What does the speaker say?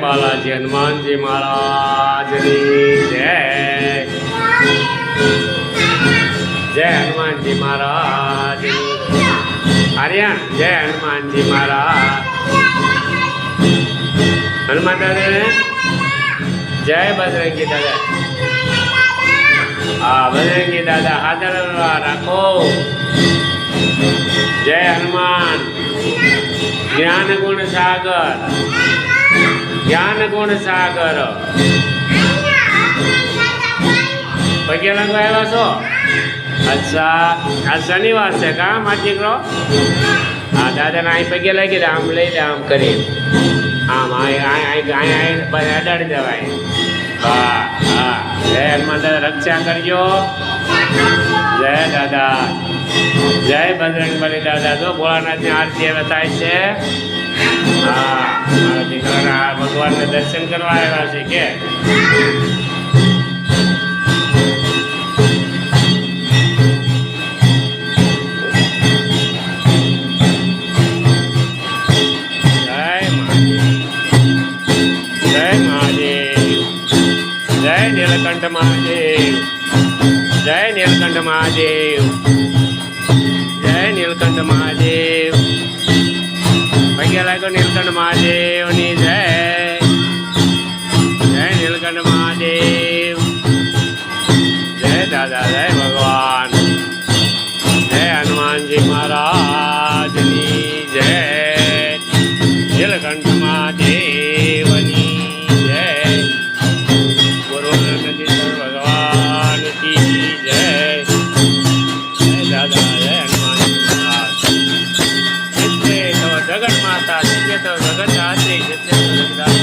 બાલાજી હનુમાનજી મહારાજની જય. જય હનુમાનજી મહારાજ આર્યન, જય હનુમાનજી મહારાજ. હનુમાન દાદા જય બજરંગી દાદા. હા, બજરંગી દાદા, હાજર રાખો. જય હનુમાન. જ્ઞાન ગુણ સાગર. જ્ઞાન ગુણ સાગર? પગે આવ્યા છો? અચ્છા, આ શનિવાર છે કા, મારા દીકરો? હા, દાદાને અહીં પગે લાગી આમ લઈ લે આમ કરી. આમ અડાડી દેવાય. હા હા. જય હનુમાન રક્ષા કરજો. જય દાદા. જય બજરંગ દાદા. જો ભોળાનાથની આરતી હવે થાય છે. હા. દર્શન કરવા આવ્યા છે કે? જય નીલકંઠ મહાદેવ જય નીલકંઠ મહાદેવ. પગે લાગ્યો નીલકંઠ મહાદેવની જય જય નીલકંઠ મહાદેવ જય દાદા જય ભગવાન જય હનુમાનજી મહારાજની જય નીલકંઠ મહાદેવની જય ગુરુ ભગવાન કી જય જય દાદા તો જગત આશ્રી છે